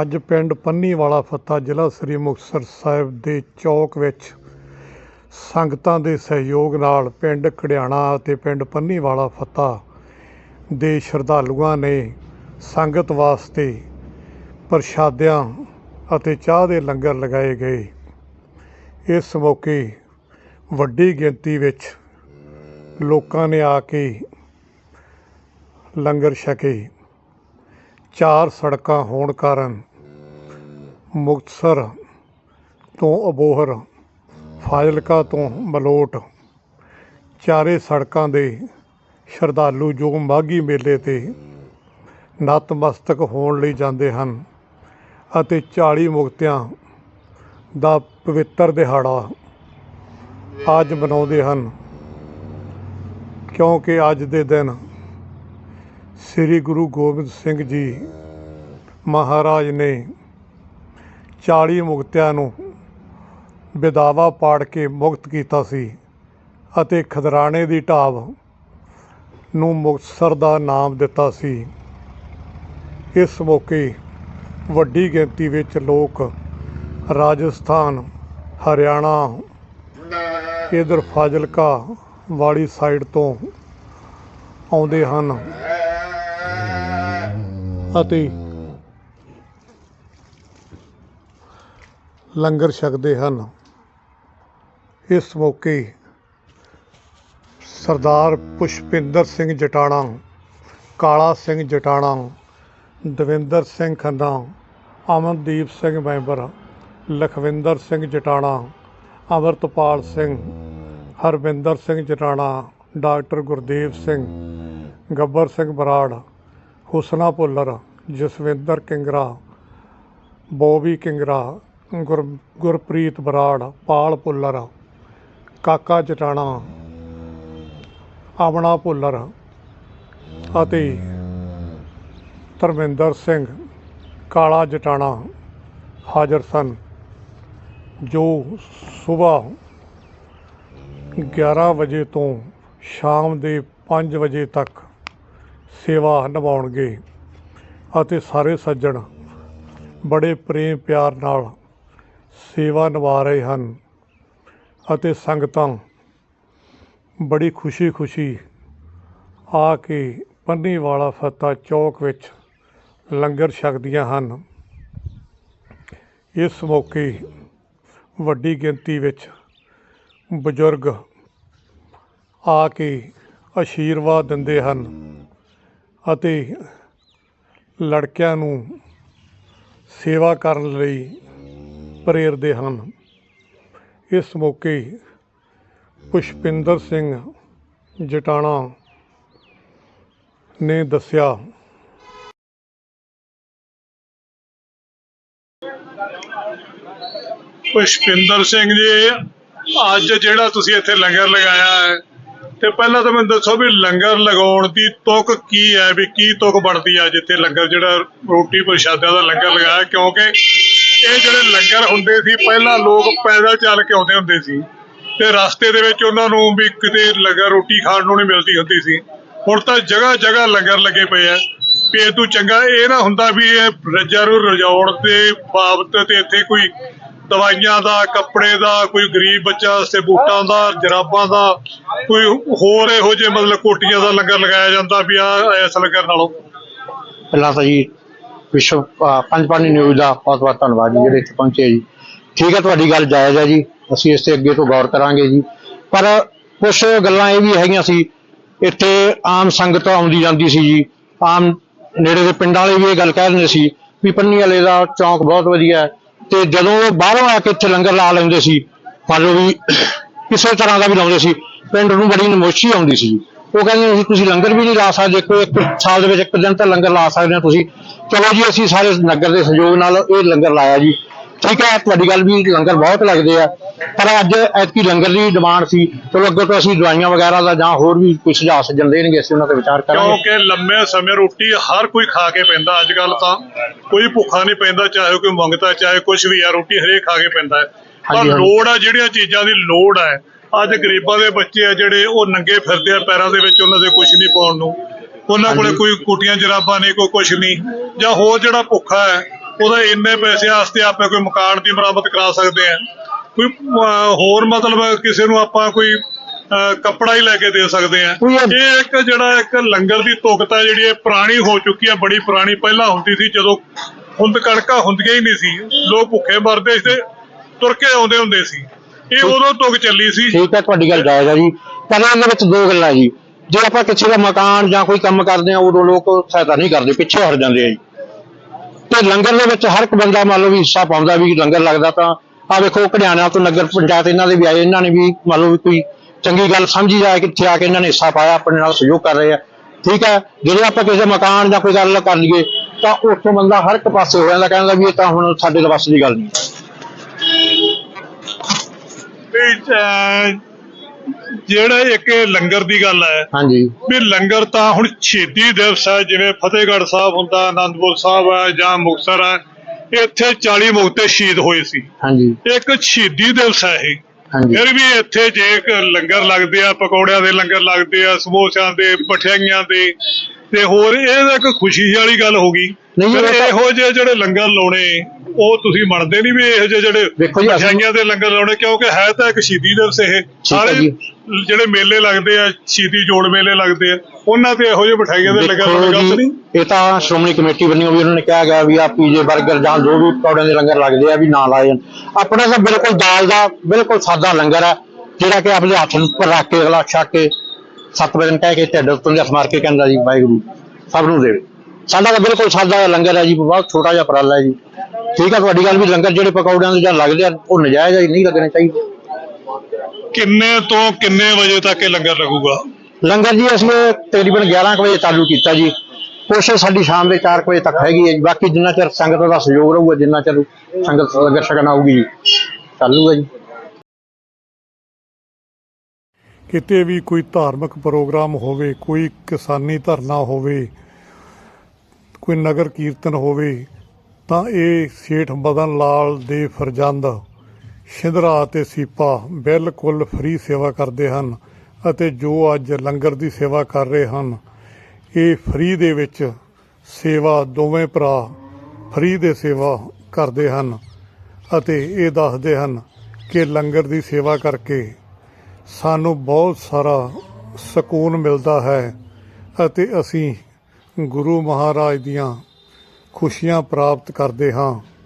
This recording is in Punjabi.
ਅੱਜ ਪਿੰਡ ਪੰਨੀਵਾਲਾ ਫੱਤਾ ਜ਼ਿਲ੍ਹਾ ਸ੍ਰੀ ਮੁਕਤਸਰ ਸਾਹਿਬ ਦੇ ਚੌਕ ਵਿੱਚ ਸੰਗਤਾਂ ਦੇ ਸਹਿਯੋਗ ਨਾਲ ਪਿੰਡ ਘੜਿਆਣਾ ਅਤੇ ਪਿੰਡ ਪੰਨੀਵਾਲਾ ਫੱਤਾ ਦੇ ਸ਼ਰਧਾਲੂਆਂ ਨੇ ਸੰਗਤ ਵਾਸਤੇ ਪ੍ਰਸ਼ਾਦਿਆਂ ਅਤੇ ਚਾਹ ਦੇ ਲੰਗਰ ਲਗਾਏ ਗਏ। ਇਸ ਮੌਕੇ ਵੱਡੀ ਗਿਣਤੀ ਵਿੱਚ ਲੋਕਾਂ ਨੇ ਆ ਕੇ ਲੰਗਰ ਛਕੇ। ਚਾਰ ਸੜਕਾਂ ਹੋਣ ਕਾਰਨ ਮੁਕਤਸਰ ਤੋਂ ਅਬੋਹਰ, ਫਾਜ਼ਿਲਕਾ ਤੋਂ ਮਲੋਟ, ਚਾਰੇ ਸੜਕਾਂ ਦੇ ਸ਼ਰਧਾਲੂ ਜੋ ਮਾਘੀ ਮੇਲੇ ਤੇ ਨਤਮਸਤਕ ਹੋਣ ਲਈ ਜਾਂਦੇ ਹਨ ਅਤੇ 40 ਮੁਕਤਿਆਂ ਦਾ ਪਵਿੱਤਰ ਦਿਹਾੜਾ ਅੱਜ ਮਨਾਉਂਦੇ ਹਨ। ਕਿਉਂਕਿ ਅੱਜ ਦੇ ਦਿਨ ਸ੍ਰੀ ਗੁਰੂ ਗੋਬਿੰਦ ਸਿੰਘ ਜੀ ਮਹਾਰਾਜ ਨੇ 40 ਮੁਕਤਿਆਂ ਨੂੰ ਵਿਦਾਵਾ ਪਾੜ ਕੇ ਮੁਕਤ ਕੀਤਾ ਸੀ ਅਤੇ ਖਦਰਾਣੇ ਦੀ ਢਾਬ ਨੂੰ ਮੁਕਤਸਰ ਦਾ ਨਾਮ ਦਿੱਤਾ ਸੀ। ਇਸ ਮੌਕੇ ਵੱਡੀ ਗਿਣਤੀ ਵਿੱਚ ਲੋਕ ਰਾਜਸਥਾਨ, ਹਰਿਆਣਾ, ਇਧਰ ਫਾਜ਼ਿਲਕਾ ਵਾਲੀ ਸਾਈਡ ਤੋਂ ਆਉਂਦੇ ਹਨ ਅਤੇ ਲੰਗਰ ਛਕਦੇ ਹਨ। ਇਸ ਮੌਕੇ ਸਰਦਾਰ Pushpinder Singh Jatana, Kala Singh Jatana, Davinder Singh Khanna, Amandeep Singh member, Lakhwinder Singh Jatana, Amritpal Singh Harvinder Singh Jatana, doctor Gurdev Singh, Gabbar Singh Brar, Husna Bhullar, Jaswinder Kingra, Bobby Kingra Gur Gurpreet Brar, ਪਾਲ ਭੁੱਲਰ ਕਾਕਾ ਜਟਾਣਾ, ਆਵਣਾ ਭੁੱਲਰ ਅਤੇ ਧਰਮਿੰਦਰ ਸਿੰਘ, ਕਾਲਾ ਜਟਾਣਾ ਹਾਜ਼ਰ ਸਨ, ਜੋ ਸਵੇਰ 11 ਵਜੇ ਤੋਂ ਸ਼ਾਮ ਦੇ 5 ਵਜੇ ਤੱਕ ਸੇਵਾ ਨਿਭਾਉਣਗੇ ਅਤੇ ਸਾਰੇ ਸੱਜਣ ਬੜੇ ਪ੍ਰੇਮ ਪਿਆਰ ਨਾਲ ਸੇਵਾ ਨਿਭਾ ਰਹੇ ਹਨ ਅਤੇ ਸੰਗਤਾਂ ਬੜੀ ਖੁਸ਼ੀ-ਖੁਸ਼ੀ ਆ ਕੇ ਪੰਨੀਵਾਲਾ ਫੱਤਾ ਚੌਕ ਵਿੱਚ ਲੰਗਰ ਛਕਦੀਆਂ ਹਨ। ਇਸ ਮੌਕੇ ਵੱਡੀ ਗਿਣਤੀ ਵਿੱਚ ਬਜ਼ੁਰਗ ਆ ਕੇ ਆਸ਼ੀਰਵਾਦ ਦਿੰਦੇ ਹਨ ਅਤੇ ਲੜਕਿਆਂ ਨੂੰ ਸੇਵਾ ਕਰਨ ਲਈ ਪ੍ਰੇਰਦੇ ਹਨ। ਇਸ ਮੌਕੇ ਪੁਸ਼ਪਿੰਦਰ ਸਿੰਘ ਜਟਾਣਾ ਨੇ ਦੱਸਿਆ, ਪੁਸ਼ਪਿੰਦਰ ਸਿੰਘ ਜੀ, ਅੱਜ ਜਿਹੜਾ ਤੁਸੀਂ ਇੱਥੇ ਲੰਗਰ ਲਗਾਇਆ ਹੈ, ਤੇ ਪਹਿਲਾਂ ਤਾਂ ਮੈਨੂੰ ਦੱਸੋ ਵੀ ਲੰਗਰ ਲਗਾਉਣ ਦੀ ਤੁਕ ਕੀ ਹੈ, ਵੀ ਕੀ ਤੁਕ ਬਣਦੀ ਹੈ ਜਿੱਥੇ ਲੰਗਰ ਜਿਹੜਾ ਰੋਟੀ ਪ੍ਰਸ਼ਾਦਿਆਂ ਦਾ ਲੰਗਰ ਲਗਾਇਆ, ਕਿਉਂਕਿ ਇਹ ਜਿਹੜੇ ਲੰਗਰ ਹੁੰਦੇ ਸੀ, ਪਹਿਲਾਂ ਲੋਕ ਪੈਦਲ ਚੱਲ ਕੇ ਆਉਂਦੇ ਹੁੰਦੇ ਸੀ। ਤੇ ਰਸਤੇ ਦੇ ਵਿੱਚ ਉਹਨਾਂ ਨੂੰ ਵੀ ਕਿਤੇ ਲੰਗਰ, ਰੋਟੀ ਖਾਣ ਨੂੰ ਨਹੀਂ ਮਿਲਦੀ ਹੁੰਦੀ ਸੀ। ਹੁਣ ਤਾਂ ਜਗ੍ਹਾ ਜਗ੍ਹਾ ਲੰਗਰ ਲੱਗੇ ਪਏ ਆ। ਵੀ ਇਹ ਤੋਂ ਚੰਗਾ, ਇਹ ਨਾ ਹੁੰਦਾ ਵੀ ਇਹ ਰੱਜਾ ਨੂੰ ਰਜਾਉਣ ਦੇ ਬਾਬਤ ਤੇ ਇੱਥੇ ਕੋਈ ਦਵਾਈਆਂ ਦਾ, ਕੱਪੜੇ ਦਾ, ਕੋਈ ਗਰੀਬ ਬੱਚਾ ਵਾਸਤੇ ਬੂਟਾਂ ਦਾ, ਜਰਾਬਾਂ ਦਾ, ਕੋਈ ਹੋਰ ਇਹੋ ਜਿਹੇ ਮਤਲਬ ਕੋਟੀਆਂ ਦਾ ਲੰਗਰ ਲਗਾਇਆ ਜਾਂਦਾ ਵੀ ਆ ਇਸ ਲੰਗਰ ਨਾਲੋਂ। ਪਹਿਲਾਂ ਤਾਂ ਜੀ ਵਿਸ਼ਵ ਪੰਜ ਪੰਜਪਾਣੀ ਨਿਊਜ਼ ਦਾ ਬਹੁਤ ਬਹੁਤ ਧੰਨਵਾਦ ਜੀ, ਜਿਹੜੇ ਇੱਥੇ ਪਹੁੰਚੇ ਜੀ। ਠੀਕ ਹੈ, ਤੁਹਾਡੀ ਗੱਲ ਜਾਇਜ਼ ਹੈ ਜੀ। ਅਸੀਂ ਇਸ ਤੇ ਅੱਗੇ ਤੋਂ ਗੌਰ ਕਰਾਂਗੇ ਜੀ। ਪਰ ਕੁਝ ਗੱਲਾਂ ਇਹ ਵੀ ਹੈਗੀਆਂ ਸੀ, ਇੱਥੇ ਆਮ ਸੰਗਤ ਆਉਂਦੀ ਜਾਂਦੀ ਸੀ ਜੀ। ਆਮ ਨੇੜੇ ਦੇ ਪਿੰਡਾਂ ਵਾਲੇ ਵੀ ਇਹ ਗੱਲ ਕਹਿ ਦਿੰਦੇ ਸੀ ਵੀ ਪੰਨੀ ਵਾਲੇ ਦਾ ਚੌਂਕ ਬਹੁਤ ਵਧੀਆ ਹੈ ਤੇ ਜਦੋਂ ਉਹ ਬਾਹਰੋਂ ਆ ਕੇ ਇੱਥੇ ਲੰਗਰ ਲਾ ਲੈਂਦੇ ਸੀ ਮੰਨ ਲਓ ਵੀ ਕਿਸੇ ਤਰ੍ਹਾਂ ਦਾ ਵੀ ਲਾਉਂਦੇ ਸੀ, ਪਿੰਡ ਨੂੰ ਬੜੀ ਨਮੋਸ਼ੀ ਆਉਂਦੀ ਸੀ ਜੀ। ਉਹ ਕਹਿੰਦੇ ਸੀ ਤੁਸੀਂ ਲੰਗਰ ਵੀ ਨਹੀਂ ਲਾ ਸਕਦੇ ਕੋਈ ਇੱਕ ਸਾਲ ਦੇ ਵਿੱਚ ਇੱਕ ਦਿਨ ਤਾਂ ਲੰਗਰ ਲਾ ਸਕਦੇ ਹੋ ਤੁਸੀਂ। ਚਲੋ ਜੀ ਅਸੀਂ ਸਾਰੇ ਨਗਰ ਦੇ ਸਹਿਯੋਗ ਨਾਲ ਇਹ ਲੰਗਰ ਲਾਇਆ ਜੀ। ਠੀਕ ਹੈ ਤੁਹਾਡੀ ਗੱਲ ਵੀ ਲੰਗਰ ਬਹੁਤ ਲੱਗਦੇ ਆ। ਪਰ ਅੱਜ ਐਤਕੀ ਲੰਗਰ ਦੀ ਡਿਮਾਂਡ ਸੀ। ਚਲੋ ਅੱਗੇ ਤੋਂ ਅਸੀਂ ਦਵਾਈਆਂ ਵਗੈਰਾ ਦਾ ਜਾਂ ਹੋਰ ਵੀ ਕੋਈ ਸੁਝਾਅ ਸੱਜਣ ਦੇਣਗੇ ਅਸੀਂ ਉਹਨਾਂ ਤੇ ਵਿਚਾਰ ਕਰਾਂਗੇ। ਕਿਉਂਕਿ ਲੰਮੇ ਸਮੇਂ ਰੋਟੀ ਹਰ ਕੋਈ ਖਾ ਕੇ ਪੈਂਦਾ। ਅੱਜ ਕੱਲ ਤਾਂ ਕੋਈ ਭੁੱਖਾ ਨਹੀਂ ਪੈਂਦਾ ਚਾਹੇ ਕੋਈ ਮੰਗਤਾ ਚਾਹੇ ਕੁਝ ਵੀ ਆ ਰੋਟੀ ਹਰੇਕ ਖਾ ਕੇ ਪੈਂਦਾ ਪਰ। ਲੋੜ ਆ ਜਿਹੜੀਆਂ ਚੀਜ਼ਾਂ ਦੀ ਲੋੜ ਹੈ ਅੱਜ ਗਰੀਬਾਂ ਦੇ ਬੱਚੇ ਆ ਜਿਹੜੇ ਉਹ ਨੰਗੇ ਫਿਰਦੇ ਆ ਪੈਰਾਂ ਦੇ ਵਿੱਚ ਉਹਨਾਂ ਦੇ ਕੁਝ ਨਹੀਂ ਪਾਉਣ ਨੂੰ। ਉਹਨਾਂ ਕੋਲੇ। ਕੋਈ ਕੁਟੀਆਂ ਜਰਾਬਾਂ ਨਹੀਂ ਕੋਈ ਕੁਝ ਨਹੀਂ। ਜਾਂ ਹੋਰ ਜਿਹੜਾ ਭੁੱਖਾ ਹੈ ਉਹਦਾ ਇੰਨੇ ਪੈਸੇ ਵਾਸਤੇ ਆਪਾਂ ਕੋਈ ਮਕਾਨ ਦੀ ਮੁਰੰਮਤ ਕਰਾ ਸਕਦੇ ਆ ਕੋਈ ਹੋਰ ਮਤਲਬ ਕਿਸੇ ਨੂੰ ਆਪਾਂ ਕੋਈ ਕੱਪੜਾ ਹੀ ਲੈ ਕੇ ਦੇ ਸਕਦੇ ਆ ਇਹ- ਇੱਕ ਜਿਹੜਾ ਇੱਕ ਲੰਗਰ ਦੀ ਤੁਕਤ ਹੈ ਜਿਹੜੀ ਇਹ ਪੁਰਾਣੀ ਹੋ ਚੁੱਕੀ ਹੈ ਬੜੀ ਪੁਰਾਣੀ। ਪਹਿਲਾਂ ਹੁੰਦੀ ਸੀ ਜਦੋਂ ਹੁੰਦ ਕਣਕਾਂ ਹੁੰਦੀਆਂ ਹੀ ਨਹੀਂ ਸੀ। ਲੋਕ ਭੁੱਖੇ ਮਰਦੇ ਸੀ ਤੁਰ ਕੇ ਆਉਂਦੇ ਹੁੰਦੇ ਸੀ। ਇਹ ਉਦੋਂ ਤੁਕ ਚੱਲੀ ਸੀ। ਠੀਕ ਹੈ ਤੁਹਾਡੀ ਗੱਲ ਜਾਇਜ਼ ਹੈ ਜੀ। ਪਰ ਇਹਨਾਂ ਵਿੱਚ ਦੋ ਗੱਲਾਂ ਜੀ। ਜੇ ਆਪਾਂ ਕਿਸੇ ਦਾ ਮਕਾਨ ਜਾਂ ਕੋਈ ਕੰਮ ਕਰਦੇ ਆ ਉਦੋਂ ਲੋਕ ਸਹਾਇਤਾ ਨਹੀਂ ਕਰਦੇ ਪਿੱਛੇ ਹਟ ਜਾਂਦੇ ਆ ਜੀ। ਤੇ ਲੰਗਰ ਦੇ ਵਿੱਚ ਹਰ ਇੱਕ ਬੰਦਾ ਮੰਨ ਲਓ ਵੀ ਹਿੱਸਾ ਪਾਉਂਦਾ ਵੀ ਲੰਗਰ ਲੱਗਦਾ ਤਾਂ ਆ ਵੇਖੋ ਘੜਿਆਣਾ ਤੋਂ ਨਗਰ ਪੰਚਾਇਤ ਇਹਨਾਂ ਦੇ ਵੀ ਆਏ ਇਹਨਾਂ ਨੇ ਵੀ ਮੰਨ ਲਓ ਵੀ ਕੋਈ ਚੰਗੀ ਗੱਲ ਸਮਝੀ ਜਾਏ ਕਿ ਇੱਥੇ ਆ ਕੇ ਇਹਨਾਂ ਨੇ ਹਿੱਸਾ ਪਾਇਆ ਆਪਣੇ ਨਾਲ ਸਹਿਯੋਗ ਕਰ ਰਹੇ ਆ। ਠੀਕ ਹੈ ਜਿਹੜੇ ਆਪਾਂ ਕਿਸੇ ਮਕਾਨ ਜਾਂ ਕੋਈ ਗੱਲ ਕਰ ਲਈਏ ਤਾਂ ਉੱਥੋਂ ਬੰਦਾ ਹਰ ਇੱਕ ਪਾਸੇ ਹੋ ਜਾਂਦਾ ਕਹਿੰਦਾ ਵੀ ਇਹ ਤਾਂ ਹੁਣ ਸਾਡੇ ਦੇ ਵੱਸ ਦੀ ਗੱਲ ਨਹੀਂ। ਵੀ ਅਹ, ਜਿਹੜਾ ਇੱਕ ਇਹ ਲੰਗਰ ਦੀ ਗੱਲ ਹੈ ਹਾਂਜੀ। ਵੀ ਲੰਗਰ ਤਾਂ ਹੁਣ ਸ਼ਹੀਦੀ ਦਿਵਸ ਹੈ ਜਿਵੇਂ ਫਤਿਹਗੜ੍ਹ ਸਾਹਿਬ ਹੁੰਦਾ ਆਨੰਦਪੁਰ ਸਾਹਿਬ ਹੈ ਜਾਂ ਮੁਕਤਸਰ ਹੈ ਇੱਥੇ 40 ਮੁਕਤੇ ਸ਼ਹੀਦ ਹੋਏ ਸੀ। ਹਾਂਜੀ। ਇੱਕ ਸ਼ਹੀਦੀ ਦਿਵਸ ਹੈ ਇਹ। ਹਾਂਜੀ। ਫਿਰ ਵੀ ਇੱਥੇ ਜੇ ਇੱਕ ਲੰਗਰ ਲੱਗਦੇ ਆ ਪਕੌੜਿਆਂ ਦੇ ਲੰਗਰ ਲੱਗਦੇ ਆ ਸਮੋਸਿਆਂ ਦੇ ਮਠਿਆਈਆਂ ਦੇ ਤੇ ਹੋਰ ਇਹ ਤਾਂ ਇੱਕ ਖੁਸ਼ੀ ਵਾਲੀ ਗੱਲ ਹੋ ਗਈ। ਨਹੀਂ, ਫਿਰ ਇਹ ਤਾਂ- ਇਹੋ ਜਿਹੇ ਜਿਹੜੇ ਲੰਗਰ ਲਾਉਣੇ ਉਹ ਤੁਸੀਂ ਮੰਨਦੇ ਨਹੀਂ ਵੀ ਇਹੋ ਜਿਹੇ ਜਿਹੜੇ ਵੇਖੋ ਜੀ, ਅਸੀਂ- ਮਠਿਆਈਆਂ ਦੇ ਲੰਗਰ ਲਾਉਣੇ ਕਿਉਂਕਿ ਹੈ ਤਾਂ ਇੱਕ ਸ਼ਹੀਦੀ ਦਿਵਸ ਇਹ। ਸਾਰੇ ਜੀ। ਜਿਹੜੇ ਮੇਲੇ ਲੱਗਦੇ ਆ ਸ਼ਹੀਦੀ ਜੋੜ ਮੇਲੇ ਲੱਗਦੇ ਆ ਉਹਨਾਂ ਤੇ ਇਹੋ ਜਿਹੇ ਮਠਿਆਈਆਂ ਦੇ ਲੰਗਰ ਲਾਉਣੇ ਦੇਖੋ ਗਲਤ ਜੀ, ਨਹੀਂ? ਇਹ ਤਾਂ ਸ਼੍ਰੋਮਣੀ ਕਮੇਟੀ ਵੱਲੋਂ ਵੀ ਉਹਨਾਂ ਨੇ ਕਿਹਾ ਗਿਆ ਵੀ ਆ ਪੀਜੇ 버ਗਰ ਜਾਂ ਜੋ ਵੀ ਪਕੌੜਿਆਂ ਦੇ ਲੰਗਰ ਲੱਗਦੇ ਆ ਵੀ ਨਾ ਲਾਏ ਜਾਣ। ਆਪਣਾ ਤਾਂ ਬਿਲਕੁਲ ਦਾਲ ਦਾ ਬਿਲਕੁਲ ਸਾਦਾ ਲੰਗਰ ਹੈ ਜਿਹੜਾ ਕਿ ਆਪਣੇ ਹੱਥ ਨੂੰ ਉੱਪਰ ਰੱਖ ਕੇ ਅਗਲਾ ਛੱਕ ਕੇ ਸੱਤ ਵਜਨ ਕਹਿ ਕੇ ਢਿੱਡ ਉੱਤੋਂ ਦੇ ਹੱਥ ਮਾਰ ਕੇ ਕਹਿੰਦਾ ਜੀ ਵਾਹਿਗੁਰੂ ਸਭ ਨੂੰ ਦੇਵੇ। ਸਾਡਾ ਤਾਂ ਬਿਲਕੁਲ ਸਾਦਾ ਲੰਗਰ ਹੈ ਜੀ ਬਹੁਤ ਛੋਟਾ ਜਿਹਾ ਉਪਰਾਲਾ ਹੈ ਜੀ। ਠੀਕ ਹੈ ਤੁਹਾਡੀ ਗੱਲ ਵੀ ਲੰਗਰ ਜਿਹੜੇ ਪਕੌੜਿਆਂ ਦੇ ਜਾਂ ਲੱਗਦੇ ਆ ਉਹ ਨਜਾਇਜ਼ ਹੈ ਜੀ, ਨਹੀਂ ਲੱਗਣੇ ਚਾਹੀਦੇ। ਕਿੰਨੇ ਤੋਂ ਕਿੰਨੇ ਵਜੇ ਤੱਕ ਇਹ ਲੰਗਰ ਲੱਗੂਗਾ? ਲੰਗਰ ਜੀ ਅਸੀਂ ਤਕਰੀਬਨ 11 ਕੁ ਵਜੇ ਚਾਲੂ ਕੀਤਾ ਜੀ। ਕੋਸ਼ਿਸ਼ ਸਾਡੀ ਸ਼ਾਮ ਦੇ 4 ਵਜੇ ਤੱਕ ਹੈਗੀ ਹੈ ਜੀ। ਬਾਕੀ ਜਿੰਨਾ ਚਿਰ ਸੰਗਤ ਦਾ ਸਹਿਯੋਗ ਰਹੂਗਾ ਜਿੰਨਾ ਚਿਰ ਸੰਗਤ ਲੰਗਰ ਛਕਣ ਆਊਗੀ ਜੀ ਚਾਲੂ ਹੈ ਜੀ। ਕਿਤੇ ਵੀ ਕੋਈ ਧਾਰਮਿਕ ਪ੍ਰੋਗਰਾਮ ਹੋਵੇ ਕੋਈ ਕਿਸਾਨੀ ਧਰਨਾ ਹੋਵੇ ਕੋਈ ਨਗਰ ਕੀਰਤਨ ਹੋਵੇ, ਤਾਂ ਇਹ ਸੇਠ ਬਦਨ ਲਾਲ ਦੇ ਫਰਜ਼ੰਦ, ਸ਼ਿੰਦਰਾ ਅਤੇ ਸੀਪਾ ਬਿਲਕੁਲ ਫ੍ਰੀ ਸੇਵਾ ਕਰਦੇ ਹਨ ਅਤੇ ਜੋ ਅੱਜ ਲੰਗਰ ਦੀ ਸੇਵਾ ਕਰ ਰਹੇ ਹਨ, ਇਹ ਫ੍ਰੀ ਦੇ ਵਿੱਚ ਸੇਵਾ ਦੋਵੇਂ ਭਰਾ ਫ੍ਰੀ ਦੇ ਸੇਵਾ ਕਰਦੇ ਹਨ ਅਤੇ ਇਹ ਦੱਸਦੇ ਹਨ ਕਿ ਲੰਗਰ ਦੀ ਸੇਵਾ ਕਰਕੇ ਸਾਨੂੰ ਬਹੁਤ ਸਾਰਾ ਸਕੂਨ ਮਿਲਦਾ ਹੈ ਅਤੇ ਅਸੀਂ ਗੁਰੂ ਮਹਾਰਾਜ ਦੀਆਂ ਖੁਸ਼ੀਆਂ ਪ੍ਰਾਪਤ ਕਰਦੇ ਹਾਂ।